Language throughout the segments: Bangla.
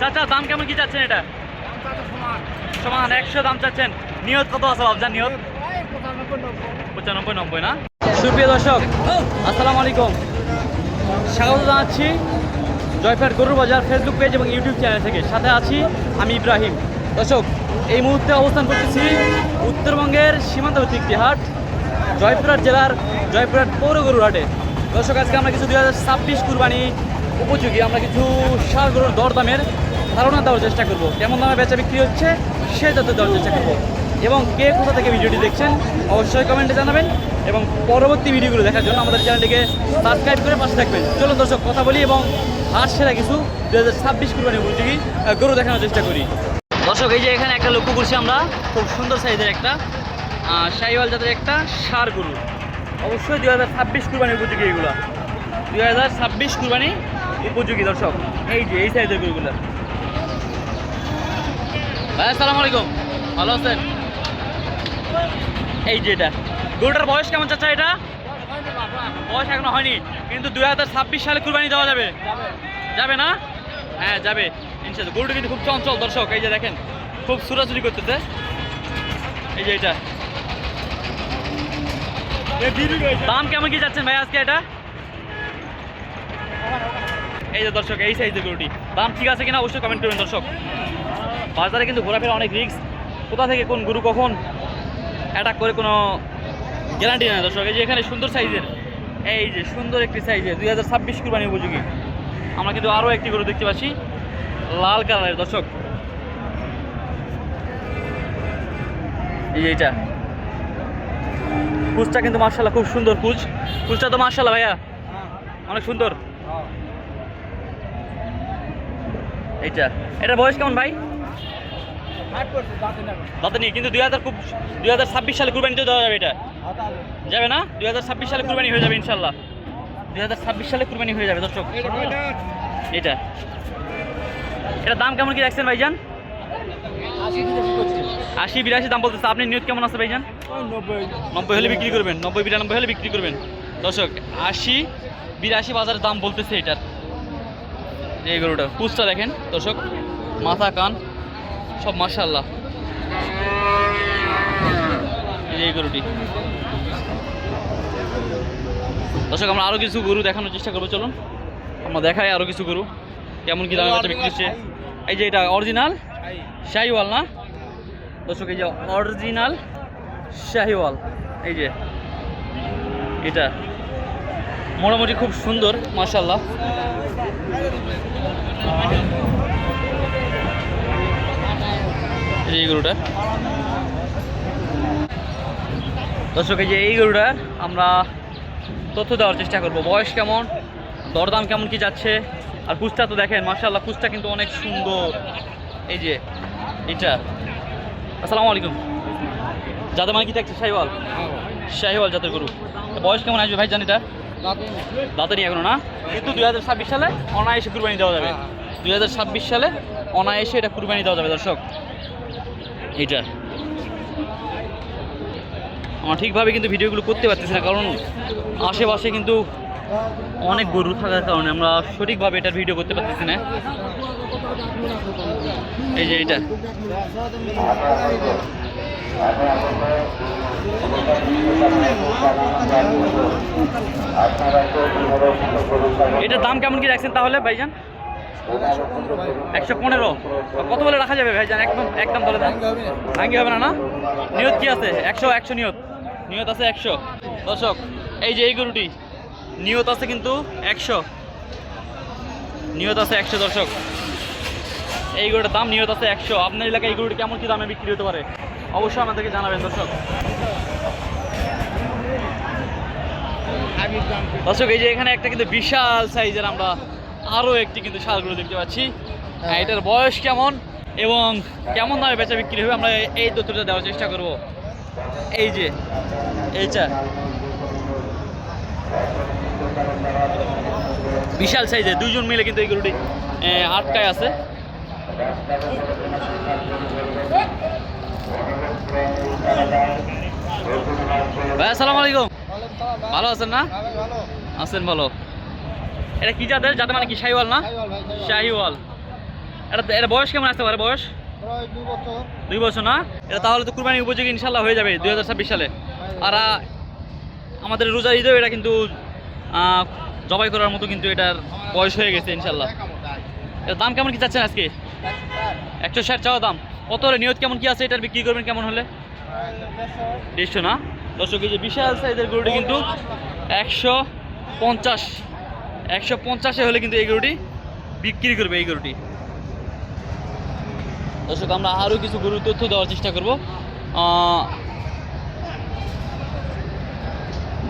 চাচা, দাম কেমন কি চাচ্ছেন এটা? সমান, একশো দাম চাচ্ছেন। নিয়ত কত আছে বাবজান, নিয়ত? পঁচানব্বই, নব্বই না? সুপ্রিয় দর্শক, আসসালামু আলাইকুম। স্বাগত জানাচ্ছি জয়ফাট গরুর বাজার ফেসবুক পেজ এবং ইউটিউব চ্যানেল থেকে। সাথে আছি আমি ইব্রাহিম। দর্শক, এই মুহূর্তে অবস্থান করতেছি উত্তরবঙ্গের সীমান্তবর্তী একটি হাট, জয়পুরহাট জেলার জয়পুরহাট পৌর গরুর হাটে। দর্শক, আজকে আমরা কিছু দু হাজার ছাব্বিশ কুরবানি উপযোগী, আমরা কিছু সার গরুর দরদামের ধারণা দেওয়ার চেষ্টা করব। কেমন দামে বেচা বিক্রি হচ্ছে, সে যাতে দেওয়ার চেষ্টা করব। এবং কে কোথা থেকে ভিডিওটি দেখছেন, অবশ্যই কমেন্টে জানাবেন। এবং পরবর্তী ভিডিওগুলো দেখার জন্য আমাদের চ্যানেলটিকে সাবস্ক্রাইব করে পাশে থাকবেন। চলুন দর্শক, কথা বলি এবং আর সেরা কিছু দু হাজার ছাব্বিশ কুরবানি উপযোগী গরু দেখানোর চেষ্টা করি। দর্শক, এই যে এখানে একটা লক্ষ্য করছি আমরা, খুব সুন্দর সাইজের একটা শাহিওয়াল জাতের একটা সার গরু। অবশ্যই দু হাজার ছাব্বিশ কুরবানি উপযোগী এগুলো। দু হাজার ছাব্বিশ কুরবানি উপযোগী দর্শক। এই যে, এই সাইজের গরুগুলো। ভাই আসসালামু আলাইকুম। ভালো আছেন? এই যে এটা। গরুটার বয়স কেমন চাচ্ছা এটা? বয়স এখনও হয়নি কিন্তু দুই হাজার ছাব্বিশ সালে কুরবানি দেওয়া যাবে। যাবে না? হ্যাঁ যাবে। ইনশাল্লাহ গরুটা কিন্তু খুব চঞ্চল দর্শক এই যে দেখেন খুব সুরাচুরি করতেছে। এই যে এটা। দাম কেমন কি যাচ্ছেন ভাই আজকে এটা? এই যে দর্শক এই সাইজের গরুটি। দাম ঠিক আছে কিনা অবশ্যই কমেন্ট করবেন দর্শক। বাজারে কিন্তু ঘোরাফেরা অনেক রিস্ক কোথা থেকে কোন গরু কখন অ্যাটাক করে কোনো গ্যারান্টি নেই দর্শক। এই যে এখানে সুন্দর সাইজের এই যে সুন্দর একটি সাইজের দুই হাজার ছাব্বিশ কুরবানি উপযোগী। আমরা কিন্তু আরও একটি গরু দেখতে পাচ্ছি লাল কালারের দর্শক। এই যে এইটা। কুচটা কিন্তু মার্শাল্লাহ খুব সুন্দর কুচ। কুচটা তো মার্শাল্লাহ ভাইয়া অনেক সুন্দর। এইটা। এটা বয়স কেমন ভাই? দাঁতে নেই কিন্তু দুই হাজার খুব দুই হাজার ছাব্বিশ সালে কুরবানিতে দেওয়া যাবে এটা। যাবে না? দুই হাজার ছাব্বিশ সালে কুরবানি হয়ে যাবে ইনশাল্লাহ দুই হাজার ছাব্বিশ সালে কুরবানি হয়ে যাবে দর্শক। এটা এটা। দাম কেমন কি রাখছেন ভাইজান? আশি বিরাশি দাম বলতেছে। আপনি নিয়ত কেমন আছে ভাইজান? নব্বই। হলে বিক্রি করবেন নব্বই বিরানব্বই হলে বিক্রি করবেন। দর্শক আশি বিরাশি বাজারের দাম বলতেছে এটার। এই গরুটা কুচটা দেখেন। দর্শক মাথা কান। সব মার্শাল্লাহ এই গরুটি। দর্শক, আমরা আরও কিছু গরু দেখানোর চেষ্টা করব, চলুন। আমরা দেখাই আরও কিছু গরু। কেমন কি দামে বাচ্চা বিক্রি হচ্ছে। এই যে এটা অরিজিনাল শাহিওয়াল না? দর্শক, এই যে অরিজিনাল শাহিওয়াল। এই যে এটা মোটামুটি খুব সুন্দর মার্শাল্লাহ যে এই গরুটা। দর্শক এই যে এই গরুটার আমরা তথ্য দেওয়ার চেষ্টা করব। বয়স কেমন? দরদাম কেমন কি যাচ্ছে? আর কুচটা তো দেখেন মার্শাল্লাহ কুচটা কিন্তু অনেক সুন্দর। এই যে এটা আসসালামু আলাইকুম। যাদের মানে কি দেখছে শাহিওয়াল? শাহিওয়াল জাতের গরু। বয়স কেমন আসবে ভাই জানি এটা দাঁতারি এখনও না? কিন্তু দুই হাজার ছাব্বিশ সালে অনায়াসে কুরবানি দেওয়া যাবে। দুই হাজার ছাব্বিশ সালে অনায়াসে এটা কুরবানি দেওয়া যাবে দর্শক। এইটা। আমরা ঠিকভাবে কিন্তু ভিডিওগুলো করতে পারতেছি না, কারণ আশেপাশে কিন্তু অনেক গরু থাকার কারণে আমরা সঠিকভাবে এটার ভিডিও করতে পারতেছি না। এই যে এটা এটার দাম কেমন কি রাখছেন তাহলে ভাইজান? একশো পনেরো। কত বলে রাখা যাবে ভাইজান? একদম একদম বলে ভাঙ্গি হবে না না? নিয়ত কি আছে? একশো একশো নিয়ত। নিয়ত আছে একশো। দর্শক, এই যে এই গরুটি, নিয়ত আছে কিন্তু একশো। নিয়ত আছে একশো, দর্শক। এই গরুটার দাম নিয়ত আছে একশো। আপনার এলাকায় এই গরুটি কেমন কি দামে বিক্রি হতে পারে? অবশ্যই আমাদেরকে জানাবেন, দর্শক। দর্শক, এই যে এখানে একটা কিন্তু বিশাল সাইজের আমরা আরও একটি কিন্তু শালগুলো দেখতে পাচ্ছি। হ্যাঁ, এটার বয়স কেমন? এবং কেমন দামে বেচা বিক্রি হবে? আমরা এই তথ্যটা দেওয়ার চেষ্টা করব। এই যে এইটা। বিশাল সাইজের দুইজন মিলে কিন্তু এই গরুটি আটকায় আছে। ভাই আসসালামু আলাইকুম। ভালো আছেন না? আছেন ভালো। এটা কি জাতের? যাতে মানে কি? শাহিওয়াল না? শাহিওয়াল এটা এটা বয়স কেমন আসতে পারে? বয়স? দুই বছর। না? এটা তাহলে তো কুরবানি উপযোগী ইনশাল্লাহ হয়ে যাবে দুই হাজার ছাব্বিশ সালে। আর আমাদের রোজার ঈদেও এটা কিন্তু জবাই করার মতো কিন্তু এটার বয়স হয়ে গেছে ইনশাল্লাহ এটার দাম কেমন কি চাচ্ছেন আজকে? একশো ষাট চাওয়া দাম। কত হলে? নিয়ত কেমন কি আছে? এটার বিক্রি করবেন কেমন হলে? দেড়শো না? এই যে বিশাল সাইজের গরুটি কিন্তু একশো পঞ্চাশ একশো পঞ্চাশে হলে কিন্তু এই গরুটি বিক্রি করবে, এই গরুটি। দর্শক, আমরা আরও কিছু গরুর তথ্য দেওয়ার চেষ্টা করব।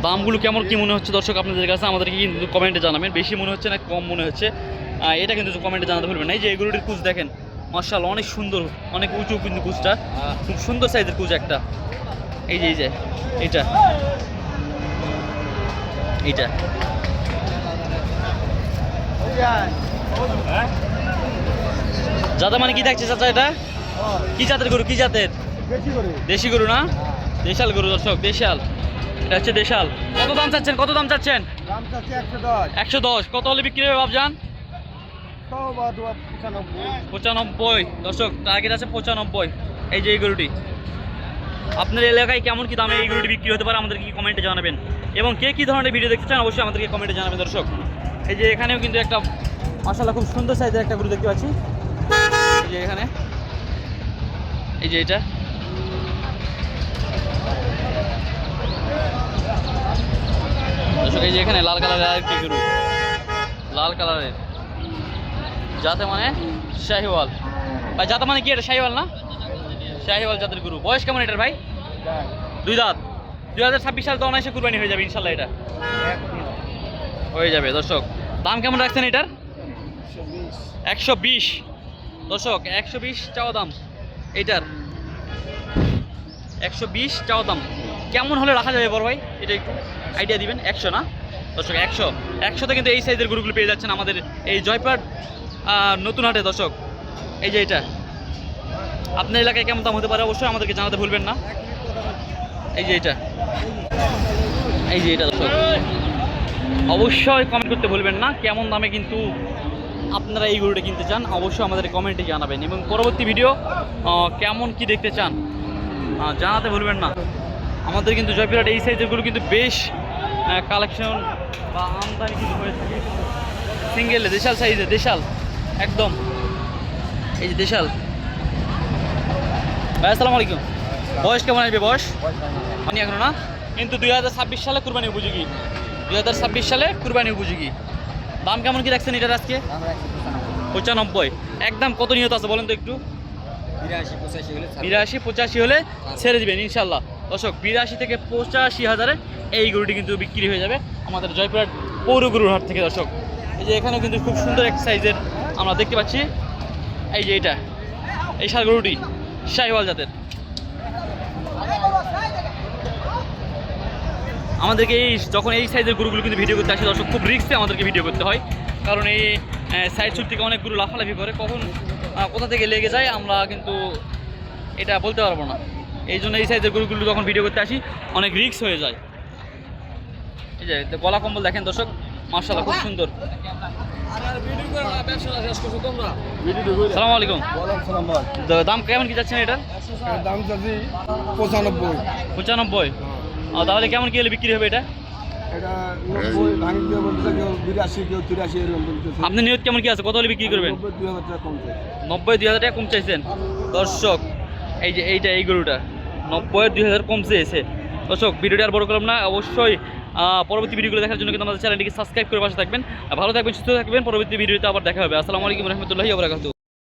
দামগুলো কেমন, কি মনে হচ্ছে? দর্শক, আপনাদের কাছে আমাদেরকে কিন্তু কমেন্টে জানাবেন। বেশি মনে হচ্ছে না, কম মনে হচ্ছে। এটা কিন্তু কমেন্টে জানাতে ভুলবেন না। এই যে এই গরুটির কুচ দেখেন মার্শাল অনেক সুন্দর, অনেক উঁচু কিন্তু কুচটা। খুব সুন্দর সাইজের কুচ একটা। এই যে এই যে, এইটা। এইটা। জাদা মানে কি দেখছে চাচা এটা? কি জাতের গরু? কি জাতের? দেশি গরু। না? দেশাল গরু দর্শক দেশাল। এটা হচ্ছে দেশাল। কত দাম চাচ্ছেন? কত দাম চাচ্ছেন? একশো দশ। কত হলে বিক্রি হবে ভাবজান পঁচানব্বই। দর্শক টার্গেট আছে পঁচানব্বই। এই যে এই গরুটি। আপনার এলাকায় কেমন কি দামে এই গরুটি বিক্রি হতে পারে আমাদেরকে কমেন্টে জানাবেন। এবং কে কী ধরনের ভিডিও দেখতে চান অবশ্যই আমাদেরকে কমেন্টে জানাবেন দর্শক। এই যে এখানেও কিন্তু একটা মাসাল্লাহ খুব সুন্দর সাইজের একটা গরু দেখতে পাচ্ছি। এই যে এখানে। এই যে এটা। এই যে এখানে লাল কালারের আরেকটি গরু। লাল কালারের। যাতে মানে শাহিওয়াল। ভাই যাতে মানে কি এটা শাহিওয়াল না? শাহিওয়াল জাতের গরু। বয়স কেমন এটার ভাই? দুই দাঁত। দুই হাজার ছাব্বিশ সাল তো অনায়াসে কুরবানি হয়ে যাবে ইনশাল্লাহ এটা। হয়ে যাবে। দর্শক, দাম কেমন রাখছেন এটার? একশো বিশ। দর্শক, একশো বিশ চাওয়া দাম এইটার একশো বিশ চাওয়া দাম। কেমন হলে রাখা যাবে বড় ভাই? এটা একটু আইডিয়া দিবেন। একশো না? দর্শক, একশো। একশোতে কিন্তু এই সাইজের গরুগুলো পেয়ে যাচ্ছেন আমাদের এই জয়পাট নতুন হাটে। দর্শক, এই যে এটা। আপনার এলাকায় কেমন দাম হতে পারে অবশ্যই আমাদেরকে জানাতে ভুলবেন না। এই যে এটা। এই যে এটা, দর্শক। অবশ্যই কমেন্ট করতে ভুলবেন না। কেমন দামে কিন্তু আপনারা এই গরুটা কিনতে চান অবশ্যই আমাদের কমেন্টে জানাবেন। এবং পরবর্তী ভিডিও কেমন কি দেখতে চান জানাতে ভুলবেন না। আমাদের কিন্তু জয়পুরহাট এই সাইজের গরু কিন্তু বেশ কালেকশন বা আমদানি কিন্তু হয়ে থাকে। সিঙ্গেল দেশাল সাইজে দেশাল একদম। এই যে দেশাল। ভাই আসসালামু আলাইকুম। বয়স কেমন আসবে বয়স? মানে এখনও না। কিন্তু দুই হাজার ছাব্বিশ সালে কুরবানি উপযোগী। দুই হাজার ছাব্বিশ সালে কুরবানি উপযোগী। দাম কেমন কি রাখছেন এটার আজকে? পঁচানব্বই। একদম কত নিহত আছে বলেন তো একটু? বিরাশি পঁচাশি হলে বিরাশি পঁচাশি হলে ছেড়ে দিবেন ইনশাল্লাহ দর্শক বিরাশি থেকে পঁচাশি হাজারে এই গরুটি কিন্তু বিক্রি হয়ে যাবে আমাদের জয়পুরহাট পৌর গরুর হাট থেকে দর্শক। এই যে এখানেও কিন্তু খুব সুন্দর এক সাইজের আমরা দেখতে পাচ্ছি। এই যে এটা এই সার গরুটি শাহিওয়াল জাতের। আমাদেরকে এই যখন এই সাইজের গরুগুলো কিন্তু ভিডিও করতে আসে দর্শক খুব রিস্কে আমাদেরকে ভিডিও করতে হয়। কারণ এই সাইড সুট থেকে অনেক গরু লাফালাফি করে কখন কোথা থেকে লেগে যায় আমরা কিন্তু এটা বলতে পারব না। এই জন্য এই সাইজের গরুগুলো যখন ভিডিও করতে আসি অনেক রিস্ক হয়ে যায়। এই যে গলা কম্বল দেখেন দর্শক মার্শাল্লাহ খুব সুন্দর। সালাম আলাইকুম। দাম কেমন কি যাচ্ছেন এটার? দাম পঁচানব্বই। পঁচানব্বই। তাহলে কেমন কি হলে বিক্রি হবে এটা? আপনার নিয়ত কেমন কি আছে? কত হলে বিক্রি করবেন? নব্বই দুই হাজার টাকা কম চাইছেন? দর্শক এই যে এইটা এই গরুটা নব্বই দুই হাজার কম চেয়েছে। দর্শক ভিডিওটা আর বড় করলাম না অবশ্যই পরবর্তী ভিডিওগুলো দেখার জন্য কিন্তু আমাদের চ্যানেলটিকে সাবস্ক্রাইব করে পাশে থাকবেন। ভালো থাকবেন সুস্থ থাকবেন পরবর্তী ভিডিওতে আবার দেখা হবে। আসসালামু আলাইকুম রহমতুল্লাহি আবরাকাতু